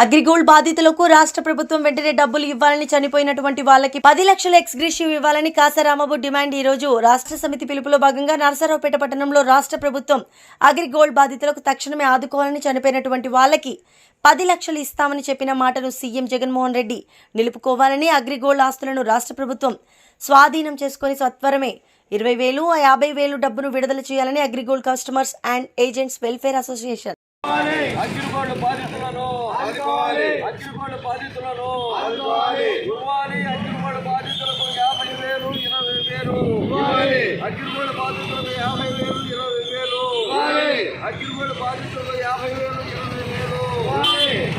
అగ్రిగోల్డ్ బాధితులకు రాష్ట్ర ప్రభుత్వం వెంటనే డబ్బులు ఇవ్వాలని చనిపోయినటువంటి వాళ్ళకి పది లక్షల ఎక్స్గ్రేషివ్ ఇవ్వాలని కాసారామబు డిమాండ్ ఈ రోజు. రాష్ట్ర సమితి పిలుపులో భాగంగా నరసరావుపేట పట్టణంలో రాష్ట్ర ప్రభుత్వం అగ్రిగోల్డ్ బాధితులకు తక్షణమే ఆదుకోవాలని చనిపోయినటువంటి వాళ్ళకి పది లక్షలు ఇస్తామని చెప్పిన మాటను సీఎం జగన్మోహన్ రెడ్డి నిలుపుకోవాలని అగ్రిగోల్డ్ ఆస్తులను రాష్ట్ర ప్రభుత్వం స్వాధీనం చేసుకుని సత్వరమే ఇరవై వేలు యాభై వేలు డబ్బును విడుదల చేయాలని Agrigold customers and agents welfare association అగ్గిరిగోళ్ళ బాధితులను ఆదుకోవాలి. అగ్గిరిగోళ్ళ బాధితులను ఇవ్వాలి అగ్గిరిగోళ్ళ బాధితులకు యాభై వేలు ఇరవై వేలు. ఇవ్వాలి అగ్గిరిగోళ్ళ బాధితులకు యాభై వేలు ఇరవై వేలు. ఇవ్వాలి అగ్గిరిగోళ్ళ బాధితులకు యాభై వేలు ఇరవై వేలు.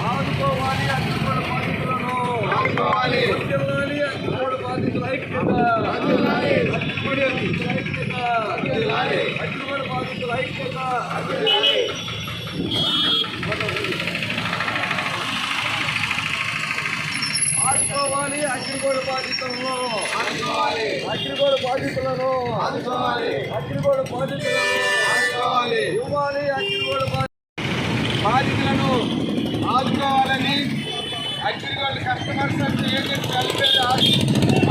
ఆదుకోవాలి అగ్గిరిగోళ్ళ బాధితులను. ఆదుకోవాలి. అగ్గిరిగోళ్ళ బాధితుల ఐక్యత. అగ్గిరిగోళ్ళ బాధితుల ఐక్యత. ఆదుకోవాలి అగ్రిగోడు బాధితులను. అగ్రిగోడు బాధితులను. అగ్రిగోడు బాధితులను. ఇవ్వాలి అగ్రిగోడు బాధితులను ఆదుకోవాలని Agrigold customers and agent welfare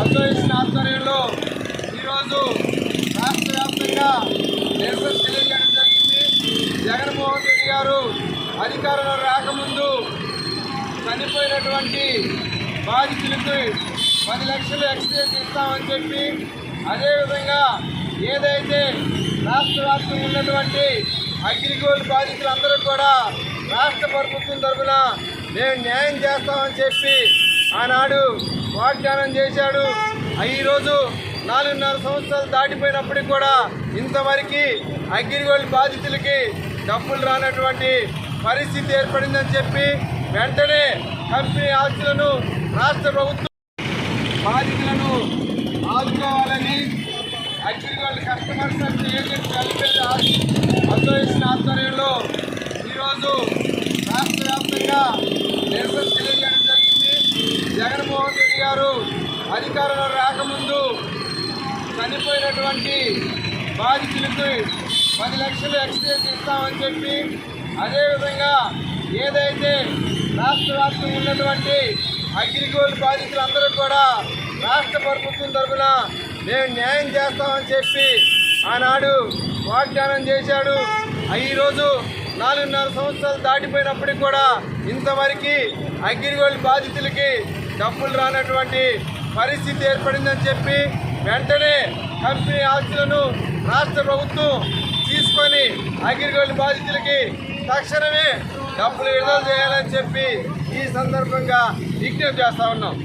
association ఆధ్వర్యంలో ఈరోజు రాష్ట్ర వ్యాప్తంగా నిరసన తెలియజేయడం జరిగింది జగన్మోహన్ రెడ్డి గారు అధికారంలో రాకముందు చనిపోయినటువంటి బాధితులకు పది లక్షలు ఎక్స్చేంజ్ ఇస్తామని చెప్పి అదేవిధంగా ఏదైతే రాష్ట్ర వ్యాప్తంగా ఉన్నటువంటి అగ్రిగోల్డ్ బాధితులందరూ కూడా రాష్ట్ర ప్రభుత్వం తరఫున మేము న్యాయం చేస్తామని చెప్పి ఆనాడు వాగ్దానం చేశాడు. ఈరోజు నాలుగున్నర సంవత్సరాలు దాటిపోయినప్పటికి కూడా ఇంతవరకు అగ్రిగోల్డ్ బాధితులకి డబ్బులు రానటువంటి పరిస్థితి ఏర్పడిందని చెప్పి వెంటనే కంపెనీ ఆస్తులను రాష్ట్ర ప్రభుత్వం బాధితులను ఆదుకోవాలని agriculture customers and agent welfare association ఆధ్వర్యంలో ఈరోజు రాష్ట్ర వ్యాప్తంగా నిరసన తెలియజేయడం జరిగింది. జగన్మోహన్ రెడ్డి గారు అధికారంలో రాకముందు చనిపోయినటువంటి బాధితులకు పది లక్షలు ఎక్స్చేంజ్ ఇస్తామని చెప్పి అదేవిధంగా ఏదైతే రాష్ట్ర వ్యాప్తంగా ఉన్నటువంటి అగ్రిగోల్డ్ బాధితులందరూ కూడా రాష్ట్ర ప్రభుత్వం తరఫున మేము న్యాయం చేస్తామని చెప్పి ఆనాడు వాగ్దానం చేశాడు. ఈరోజు నాలుగున్నర సంవత్సరాలు దాటిపోయినప్పటికి కూడా ఇంతవరకు అగ్రిగోల్డ్ బాధితులకి డబ్బులు రానటువంటి పరిస్థితి ఏర్పడిందని చెప్పి వెంటనే కంపెనీ ఆస్తులను రాష్ట్ర ప్రభుత్వం తీసుకొని అగ్రిగోల్డ్ బాధితులకి తక్షణమే డబ్బులు విడుదల చేయాలని చెప్పి ఈ సందర్భంగా విజ్ఞప్తి చేస్తా ఉన్నాం.